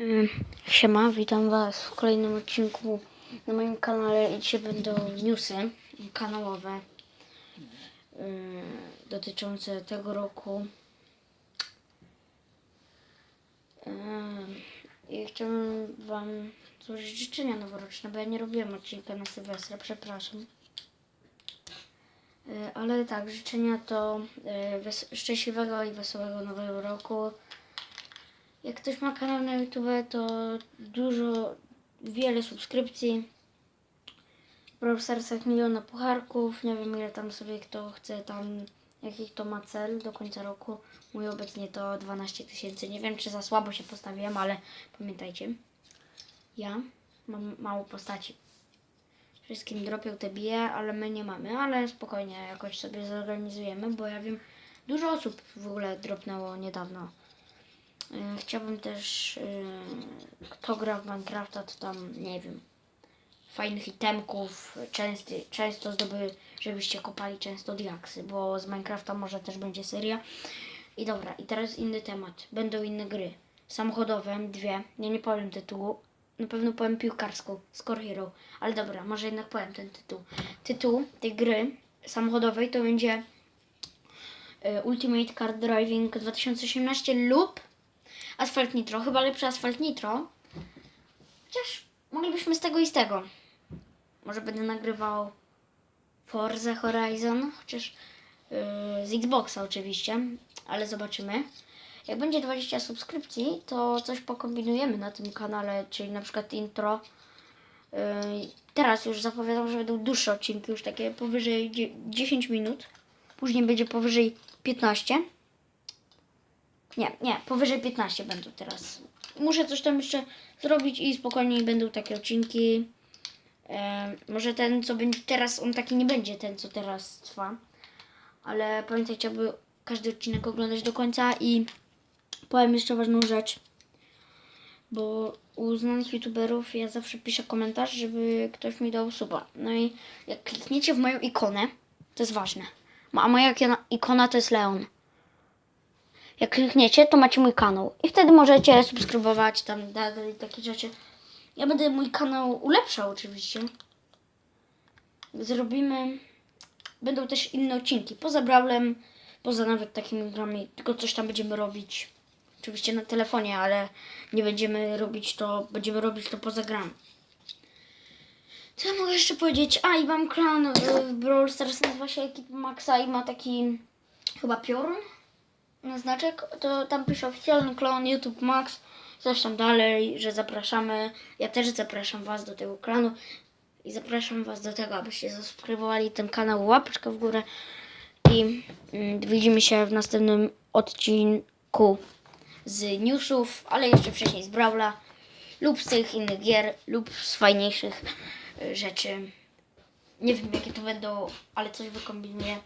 Ym, Siema, witam Was w kolejnym odcinku na moim kanale. I Dzisiaj będą newsy kanałowe ym, dotyczące tego roku. Ym, I chciałbym Wam złożyć życzenia noworoczne, bo ja nie robiłem odcinka na Sylwestra, przepraszam. Y, Ale tak, życzenia to y, szczęśliwego i wesołego nowego roku. Jak ktoś ma kanał na YouTube, to dużo, wiele subskrypcji. Brawl Starsach miliona pucharków. Nie wiem ile tam sobie kto chce tam, jaki to ma cel do końca roku. Mój obecnie to 12 tysięcy. Nie wiem czy za słabo się postawiłem, ale pamiętajcie. Ja mam mało postaci. Wszystkim dropią te bije, ale my nie mamy. Ale spokojnie jakoś sobie zorganizujemy, bo ja wiem, dużo osób w ogóle dropnęło niedawno. Y, Chciałbym też, y, kto gra w Minecrafta, to tam, nie wiem, fajnych itemków, częsty, często zdoby, żebyście kopali często diaksy, bo z Minecrafta może też będzie seria. I dobra, i teraz inny temat. Będą inne gry. Samochodowe, dwie. Ja nie powiem tytułu. Na pewno powiem piłkarską, Score Hero. Ale dobra, może jednak powiem ten tytuł. Tytuł tej gry samochodowej to będzie y, Ultimate Car Driving 2018 lub Asfalt Nitro. Chyba lepszy Asfalt Nitro. Chociaż moglibyśmy z tego i z tego. Może będę nagrywał Forza Horizon, chociaż yy, z Xboxa oczywiście, ale zobaczymy. Jak będzie 20 subskrypcji, to coś pokombinujemy na tym kanale, czyli na przykład intro. Yy, teraz już zapowiadam, że będą dłuższe odcinki, już takie powyżej dzie- 10 minut. Później będzie powyżej 15. Nie, nie, powyżej 15 będą teraz. Muszę coś tam jeszcze zrobić i spokojniej będą takie odcinki. E, może ten, co będzie teraz, on taki nie będzie, ten, co teraz trwa. Ale pamiętajcie, aby każdy odcinek oglądać do końca i powiem jeszcze ważną rzecz. Bo u znanych youtuberów ja zawsze piszę komentarz, żeby ktoś mi dał suba. No i jak klikniecie w moją ikonę, to jest ważne. A moja ikona- to jest Leon. Jak klikniecie, to macie mój kanał. I wtedy możecie subskrybować tam dalej takie rzeczy. Ja będę mój kanał ulepszał oczywiście. Zrobimy... Będą też inne odcinki. Poza Brawlem, poza nawet takimi grami. Tylko coś tam będziemy robić. Oczywiście na telefonie, ale nie będziemy robić to... Będziemy robić to poza grami. Co ja mogę jeszcze powiedzieć? A, i mam klan y, w Brawl Stars, nazywa się Ekipa Maxa i ma taki... Chyba piorun? Na znaczek, to tam pisze oficjalny klon YouTube Max, coś tam dalej, że zapraszamy. Ja też zapraszam Was do tego klanu i zapraszam Was do tego, abyście zasubskrybowali ten kanał, łapeczkę w górę i mm, widzimy się w następnym odcinku z newsów, ale jeszcze wcześniej z Brawla lub z tych innych gier lub z fajniejszych y, rzeczy. Nie wiem jakie to będą, ale coś wykombinuję.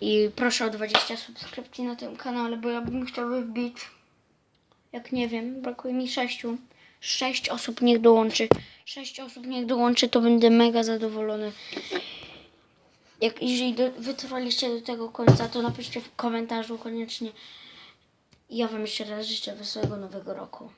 I proszę o 20 subskrypcji na tym kanale, bo ja bym chciał wbić. Jak nie wiem, brakuje mi 6. 6 osób niech dołączy. 6 osób niech dołączy, to będę mega zadowolony. Jak jeżeli do, wytrwaliście do tego końca, to napiszcie w komentarzu koniecznie. Ja Wam jeszcze raz życzę wesołego nowego roku.